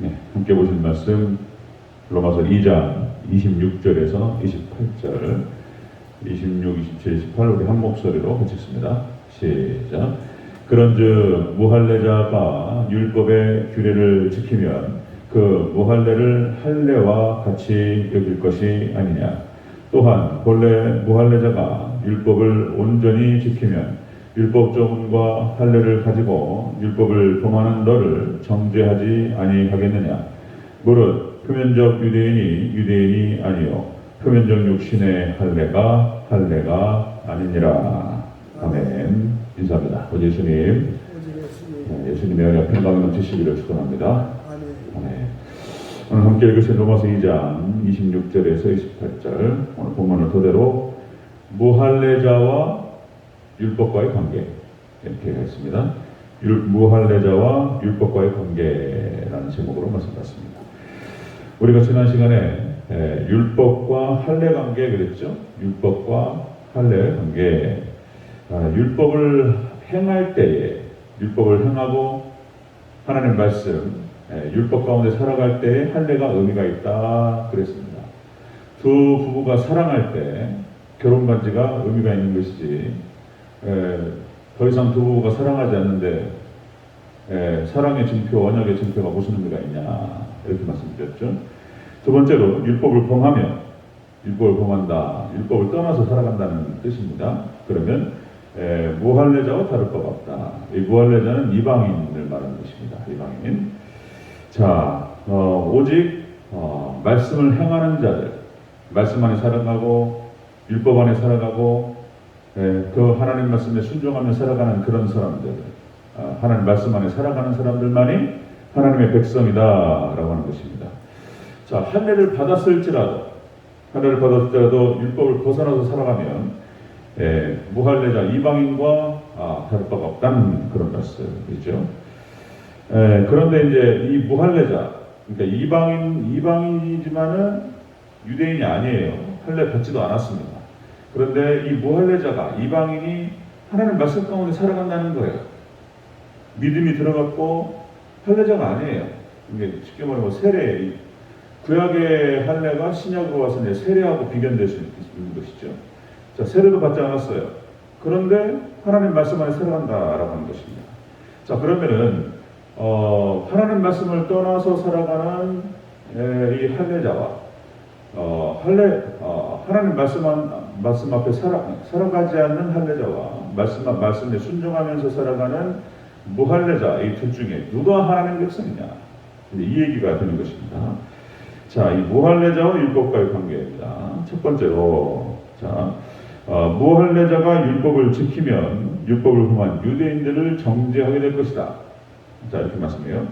네, 함께 보신 말씀 로마서 2장 26절에서 28절 26, 27, 28 우리 한 목소리로 같이습니다. 시작. 그런즉 무할례자가 율법의 규례를 지키면 그 무할례를 할례와 같이 여길 것이 아니냐. 또한 본래 무할례자가 율법을 온전히 지키면 율법 조문과 할례를 가지고 율법을 범하는 너를 정죄하지 아니하겠느냐. 무릇 표면적 유대인이 유대인이 아니요 표면적 육신의 할례가 할례가 아니니라. 아멘. 인사합니다. 오 예수님, 네, 예수님의 은혜 평강 넘치시기를 축원합니다. 아멘 네. 오늘 함께 읽으신 로마서 2장 26절에서 28절 오늘 본문을 토대로 무할례자와 율법과의 관계 이렇게 했습니다. 율- 무할례자와 율법과의 관계라는 제목으로 말씀드렸습니다. 우리가 지난 시간에 에, 율법과 할례 관계 그랬죠? 율법과 할례 관계. 아, 율법을 행할 때에 율법을 행하고 하나님 말씀 에, 율법 가운데 살아갈 때에 할례가 의미가 있다 그랬습니다. 두 부부가 사랑할 때 결혼 반지가 의미가 있는 것이지 에, 더 이상 두 부부가 사랑하지 않는데 에, 사랑의 증표, 언약의 증표가 무슨 의미가 있냐 이렇게 말씀드렸죠. 두 번째로 율법을 범하면 율법을 범한다, 율법을 떠나서 살아간다는 뜻입니다. 그러면 에, 무할례자와 다를 바 없다. 이 무할례자는 이방인을 말하는 것입니다. 이방인. 자, 어, 오직 어, 말씀을 행하는 자들, 말씀 안에 살아가고 율법 안에 살아가고 에, 그 하나님 말씀에 순종하며 살아가는 그런 사람들, 아, 하나님 말씀 안에 살아가는 사람들만이 하나님의 백성이다라고 하는 것입니다. 자, 할례를 받았을지라도 할례를 받았을지라도 율법을 벗어나서 살아가면 예, 무할례자 이방인과 아, 다를 바가 없다는 그런 말씀이죠. 예, 그런데 이제 이 무할례자, 그러니까 이방인 이방인이지만은 유대인이 아니에요. 할례 받지도 않았습니다. 그런데 이 무할례자가 이방인이 하나님 말씀 가운데 살아간다는 거예요. 믿음이 들어갔고 할례자가 아니에요. 이게 쉽게 말하면 세례, 이 구약의 할례가 신약으로 와서 이제 세례하고 비견될 수 있는 것이죠. 자, 세례도 받지 않았어요. 그런데 하나님 말씀 안에 살아간다라고 하는 것입니다. 자, 그러면은 어, 하나님 말씀을 떠나서 살아가는 에, 이 할례자와 어, 할례 어, 하나님 말씀 안, 말씀 앞에 살아 살아가지 않는 할례자와 말씀 앞- 말씀에 순종하면서 살아가는 무할례자 이 둘 중에 누가 하나님 백성이냐? 이 얘기가 되는 것입니다. 자, 이 무할례자와 율법과의 관계입니다. 첫 번째로 자, 어, 무할례자가 율법을 지키면 율법을 범한 유대인들을 정죄하게 될 것이다. 자, 이렇게 말씀해요.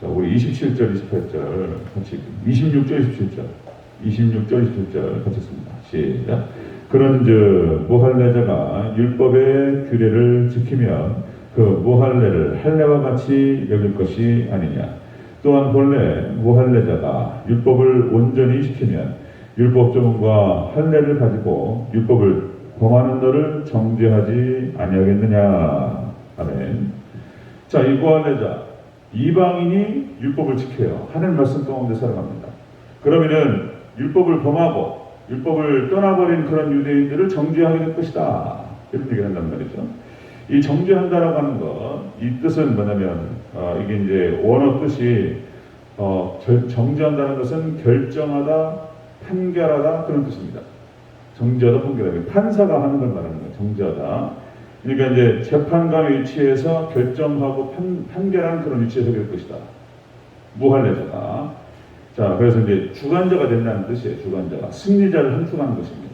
자, 우리 27절, 28절 같이 26절, 27절, 26절, 27절 같이 씁니다. 시작. 그런 즉 무할례자가 율법의 규례를 지키면 그 무할례를 할례와 같이 여길 것이 아니냐. 또한 본래 무할례자가 율법을 온전히 지키면 율법 조문과 할례를 가지고 율법을 범하는 너를 정죄하지 아니하겠느냐. 아멘. 자, 이 무할례자 이방인이 율법을 지켜요. 하늘 말씀 가운데 살아갑니다. 그러면은 율법을 범하고 율법을 떠나버린 그런 유대인들을 정죄하게 될 것이다. 이런 얘기를 한단 말이죠. 이 정죄한다라고 하는 것, 이 뜻은 뭐냐면 어, 이게 이제 원어 뜻이 어, 결- 정죄한다는 것은 결정하다, 판결하다 그런 뜻입니다. 정죄하다, 판결하다. 판사가 하는 걸 말하는 거예요. 정죄하다. 그러니까 이제 재판관의 위치에서 결정하고 판, 판결하는 그런 위치에 서게 될 것이다. 무할례자가. 자, 그래서 이제 주관자가 된다는 뜻이에요. 주관자가 승리자를 선택하는 것입니다.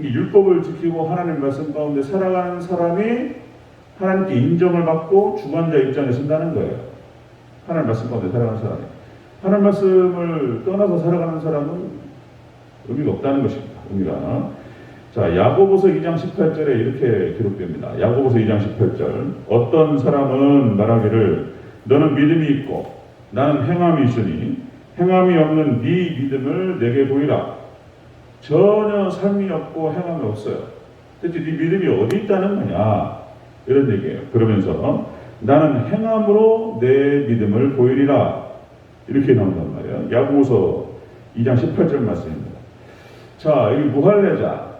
이 율법을 지키고 하나님 말씀 가운데 살아가는 사람이 하나님께 인정을 받고 주관자 입장에 선다는 거예요. 하나님 말씀 가운데 살아가는 사람이. 하나님 말씀을 떠나서 살아가는 사람은 의미가 없다는 것입니다. 의미가. 자, 야고보서 2장 18절에 이렇게 기록됩니다. 야고보서 2장 18절. 어떤 사람은 말하기를 너는 믿음이 있고 나는 행함이 있으니 행함이 없는 네 믿음을 내게 보이라. 전혀 삶이 없고 행함이 없어요. 대체 네 믿음이 어디 있다는 거냐? 이런 얘기예요. 그러면서 나는 행함으로 내 믿음을 보이리라. 이렇게 나온단 말이에요. 야고보서 2장 18절 말씀입니다. 자, 이 무할례자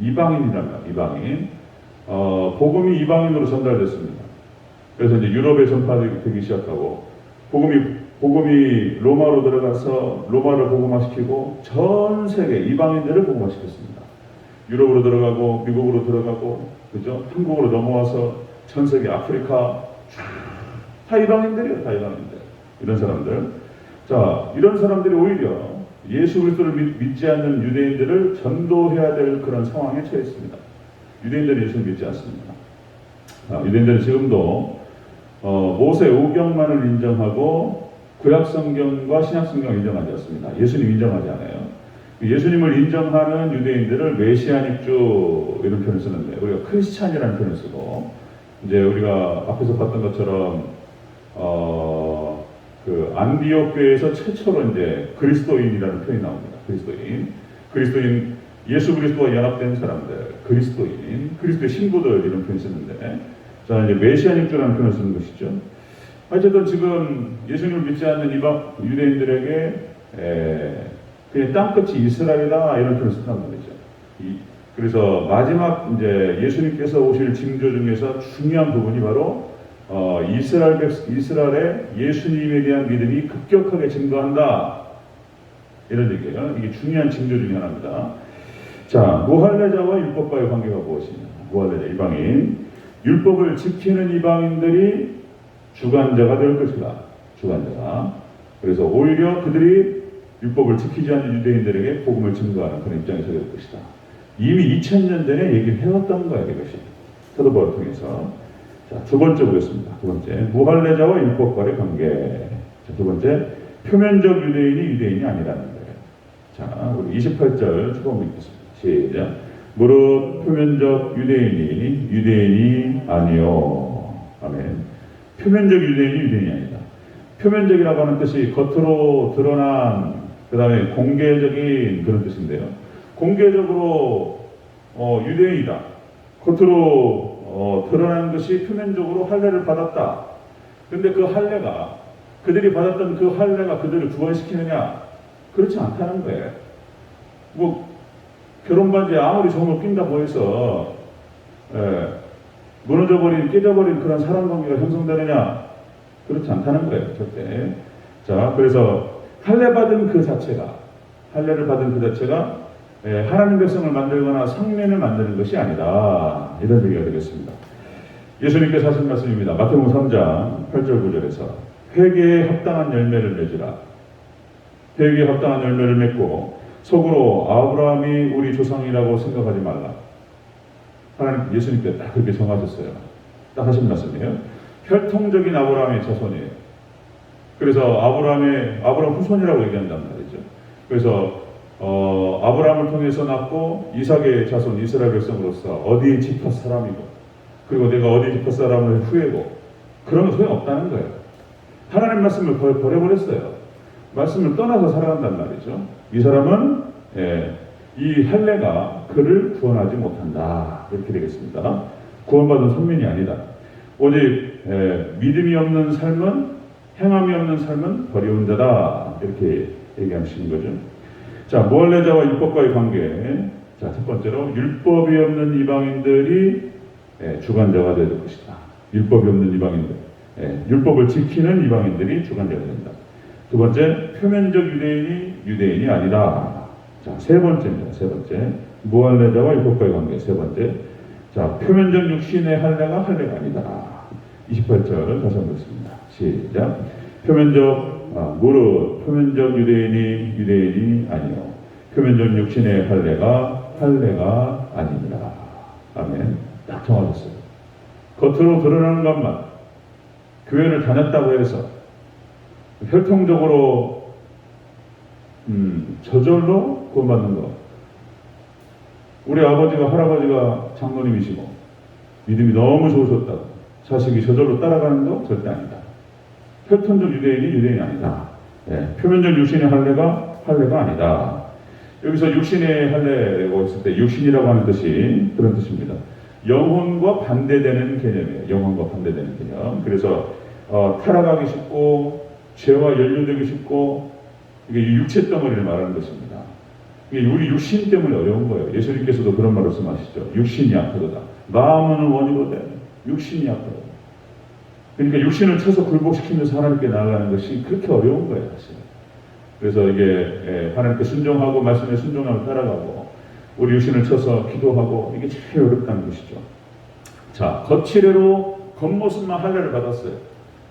이방인이란 말, 이방인. 어, 복음이 이방인으로 전달됐습니다. 그래서 이제 유럽에 전파되기 시작하고 복음이 복음이 로마로 들어가서 로마를 복음화시키고 전 세계 이방인들을 복음화시켰습니다. 유럽으로 들어가고 미국으로 들어가고 그죠? 한국으로 넘어와서 전 세계 아프리카 다 이방인들이에요, 다 이방인들. 이런 사람들. 자, 이런 사람들이 오히려 예수 그리스도를 믿, 믿지 않는 유대인들을 전도해야 될 그런 상황에 처했습니다. 유대인들은 예수를 믿지 않습니다. 아, 유대인들은 지금도 어, 모세 오경만을 인정하고 구약 성경과 신약 성경을 인정하지 않습니다. 예수님 인정하지 않아요. 예수님을 인정하는 유대인들을 메시아닉주 이런 표현을 쓰는데 우리가 크리스찬이라는 표현을 쓰고 이제 우리가 앞에서 봤던 것처럼 어, 그 안디옥 교회에서 최초로 이제 그리스도인이라는 표현이 나옵니다. 그리스도인, 그리스도인 예수 그리스도와 연합된 사람들, 그리스도인, 그리스도의 신부들 이런 표현 쓰는데 자 이제 메시아닉주라는 표현을 쓰는 것이죠. 어쨌든 지금 예수님을 믿지 않는 이방 유대인들에게 에, 그냥 땅끝이 이스라엘이다 이런 표현을 쓴단 말이죠. 이, 그래서 마지막 이제 예수님께서 오실 징조 중에서 중요한 부분이 바로 어, 이스라엘 백 이스라엘의 예수님에 대한 믿음이 급격하게 증가한다 이런 얘기예요. 이게 중요한 징조 중에 하나입니다. 자, 무할례자와 율법과의 관계가 무엇이냐? 무할례자 이방인 율법을 지키는 이방인들이 주관자가 될 것이다. 주관자가. 그래서 오히려 그들이 율법을 지키지 않는 유대인들에게 복음을 증거하는 그런 입장에 서게 될 것이다. 이미 2000년 전에 얘기를 해왔던 거야, 이것이. 사도바울을 통해서. 자, 두 번째 보겠습니다. 두 번째. 무할례자와 율법과의 관계. 자, 두 번째. 표면적 유대인이 유대인이 아니라는 거예요. 자, 우리 28절 초반 읽겠습니다. 시작. 무릇 표면적 유대인이 유대인이 아니요. 아멘. 표면적 유대인이 유대인이 아니다. 표면적이라고 하는 뜻이 겉으로 드러난 그 다음에 공개적인 그런 뜻인데요. 공개적으로 어, 유대인이다. 겉으로 어, 드러난 것이 표면적으로 할례를 받았다. 근데 그 할례가 그들이 받았던 그 할례가 그들을 구원시키느냐? 그렇지 않다는 거예요. 뭐 결혼 반지에 아무리 점을 낀다고 해서 예, 무너져버린 깨져버린 그런 사람 관계가 형성되느냐? 그렇지 않다는 거예요, 절대. 자, 그래서 할례 받은 그 자체가 할례를 받은 그 자체가 예, 하나님 백성을 만들거나 성민을 만드는 것이 아니다. 이런 얘기가 되겠습니다. 예수님께서 하신 말씀입니다. 마태복음 3장 8절 9절에서 회개에 합당한 열매를 맺으라. 회개에 합당한 열매를 맺고 속으로 아브라함이 우리 조상이라고 생각하지 말라. 하나님 예수님께 딱 그렇게 정하셨어요. 딱 하신 말씀이에요. 혈통적인 아브라함의 자손이에요. 그래서 아브라함의 아브라함 후손이라고 얘기한단 말이죠. 그래서 어, 아브라함을 통해서 낳고 이삭의 자손 이스라엘 백성으로서 어디 지파 사람이고 그리고 내가 어디 지파 사람을 후회고 그런 소용 없다는 거예요. 하나님 말씀을 버- 버려버렸어요. 말씀을 떠나서 살아간단 말이죠. 이 사람은 예, 이 할례가 그를 구원하지 못한다 이렇게 되겠습니다. 구원받은 선민이 아니다. 오직 예, 믿음이 없는 삶은 행함이 없는 삶은 버려온 자다 이렇게 얘기하시는 거죠. 자, 무할례자와 율법과의 관계. 자, 첫 번째로 율법이 없는 이방인들이 예, 주관자가 될 것이다. 율법이 없는 이방인들. 예, 율법을 지키는 이방인들이 주관자가 된다. 두 번째, 표면적 유대인이 유대인이 아니다. 자, 세 번째입니다. 세 번째. 무할례자와 율법과의 관계. 세 번째. 자, 표면적 육신의 할례가 할례가 아니다. 28절 다시 한번 읽습니다. 시작. 표면적 아, 무릇 표면적 유대인이 유대인이 아니요 표면적 육신의 할례가 할례가 아니니라. 아멘. 딱 정하셨어요. 겉으로 드러나는 것만 교회를 다녔다고 해서 혈통적으로 음, 저절로 구원받는 것. 우리 아버지가 할아버지가 장로님이시고 믿음이 너무 좋으셨다고 자식이 저절로 따라가는 거 절대 아니다. 혈통적 유대인이 유대인이 아니다. 예, 표면적 육신의 할례가 할례가 아니다. 여기서 육신의 할례라고 했을 때 육신이라고 하는 뜻이 그런 뜻입니다. 영혼과 반대되는 개념이에요. 영혼과 반대되는 개념. 그래서 어, 타락하기 쉽고 죄와 연루되기 쉽고 이게 육체 덩어리를 말하는 것입니다. 우리 육신 때문에 어려운 거예요. 예수님께서도 그런 말씀하시죠. 육신이 약하도다. 마음은 원이거든. 육신이 약하다. 그러니까 육신을 쳐서 굴복시키면서 하나님께 나아가는 것이 그렇게 어려운 거예요, 사실. 그래서 이게 예, 하나님께 순종하고 말씀에 순종하고 따라가고 우리 육신을 쳐서 기도하고 이게 제일 어렵다는 것이죠. 자, 거칠애로 겉모습만 할례를 받았어요.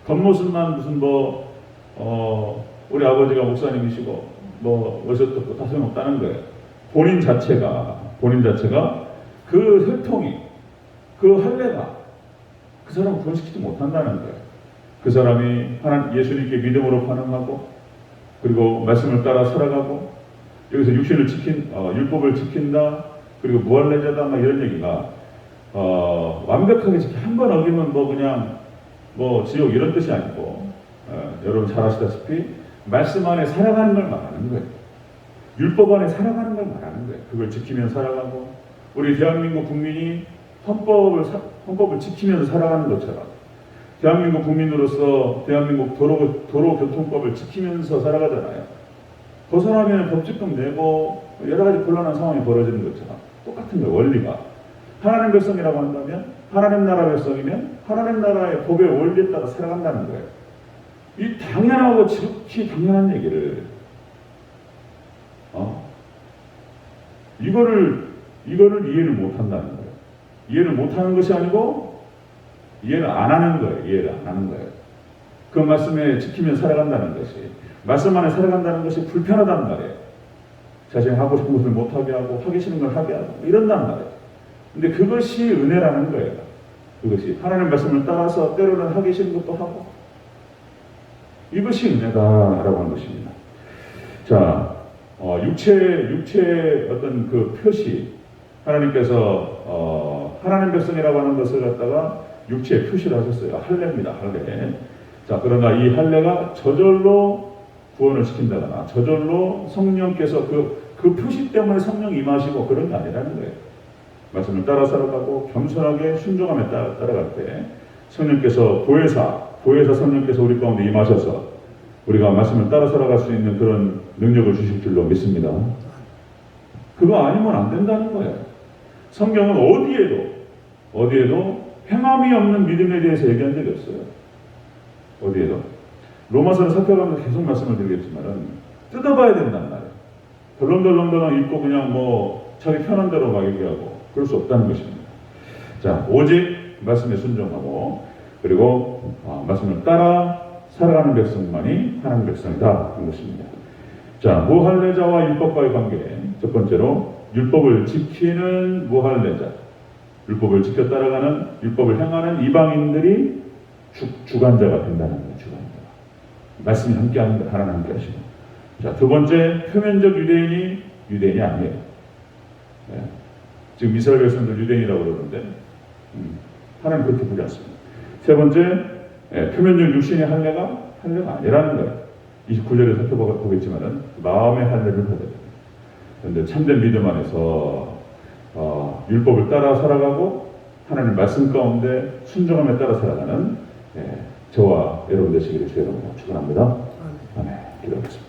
겉모습만 무슨 뭐, 어, 우리 아버지가 목사님이시고, 뭐, 어셨고 다 소용없다는 거예요. 본인 자체가, 본인 자체가 그 혈통이, 그 할례가 그 사람을 구원시키지 못한다는 거예요. 그 사람이 하나님, 예수님께 믿음으로 반응하고, 그리고 말씀을 따라 살아가고, 여기서 육신을 지킨, 어, 율법을 지킨다, 그리고 무할례자다, 막 이런 얘기가 어, 완벽하게 한 번 어기면 뭐 그냥 뭐 지옥 이런 뜻이 아니고 어, 여러분 잘 아시다시피 말씀 안에 살아가는 걸 말하는 거예요. 율법 안에 살아가는 걸 말하는 거예요. 그걸 지키면 살아가고 우리 대한민국 국민이 헌법을 사- 헌법을 지키면서 살아가는 것처럼 대한민국 국민으로서 대한민국 도로 도로교통법을 지키면서 살아가잖아요. 벗어나면 법칙금 내고 여러 가지 곤란한 상황이 벌어지는 것처럼 똑같은 거예요. 원리가. 하나님 백성이라고 한다면 하나님 나라 백성이면 하나님 나라의 법의 원리에 따라 살아간다는 거예요. 이 당연하고 지극히 당연한 얘기를 어? 이거를 이거를 이해를 못 한다는 거예요. 이해를 못 하는 것이 아니고 이해를 안 하는 거예요. 이해를 안 하는 거예요. 그 말씀에 지키며 살아간다는 것이 말씀 안에 살아간다는 것이 불편하단 말이에요. 자신이 하고 싶은 것을 못 하게 하고 하기 싫은 걸 하게 하고 이런단 말이에요. 근데 그것이 은혜라는 거예요. 그것이 하나님 말씀을 따라서 때로는 하기 싫은 것도 하고 이것이 은혜다라고 하는 것입니다. 자, 어, 육체 육체 어떤 그 표시 하나님께서 어, 하나님 백성이라고 하는 것을 갖다가 육체의 표시를 하셨어요. 할례입니다. 할례. 자, 그러나 이 할례가 저절로 구원을 시킨다거나 저절로 성령께서 그, 그 표시 때문에 성령 임하시고 그런 게 아니라는 거예요. 말씀을 따라 살아가고 겸손하게 따라, 따라갈 때 성령께서 보혜사, 보혜사 성령께서 우리 가운데 임하셔서 우리가 말씀을 따라 살아갈 수 있는 그런 능력을 주실 줄로 믿습니다. 그거 아니면 안 된다는 거예요. 성경은 어디에도 어디에도 행함이 없는 믿음에 대해서 얘기한 적이 없어요. 어디에도 로마서를 살펴가면서 계속 말씀을 드리겠지만은 뜯어봐야 된단 말이에요. 덜렁덜렁덜렁 읽고 그냥 뭐 자기 편한 대로 막 얘기하고 그럴 수 없다는 것입니다. 자, 오직 말씀에 순종하고 그리고 어, 말씀을 따라 살아가는 백성만이 하나님 백성이다 하는 것입니다. 자, 무할례자와 율법과의 관계 첫 번째로 율법을 지키는 무할례자, 율법을 지켜 따라가는 율법을 행하는 이방인들이 주, 주관자가 된다는 거예요. 주관자. 말씀이 함께 하는 거 하나님 함께 하시고. 자, 두 번째 표면적 유대인이 유대인이 아니에요. 네. 지금 이스라엘 백성들 유대인이라고 그러는데 음, 하나님 그렇게 보지 않습니다. 세 번째 예, 표면적 육신의 할례가 할례가 아니라는 거예요. 29절에 살펴보겠지만은 마음의 할례를 받아야 됩니다. 그런데 참된 믿음 안에서 어, 율법을 따라 살아가고 하나님 말씀 가운데 순종함에 따라 살아가는 예, 저와 여러분 되시기를 주의 이름으로 축원합니다. 아멘. 기도하겠습니다.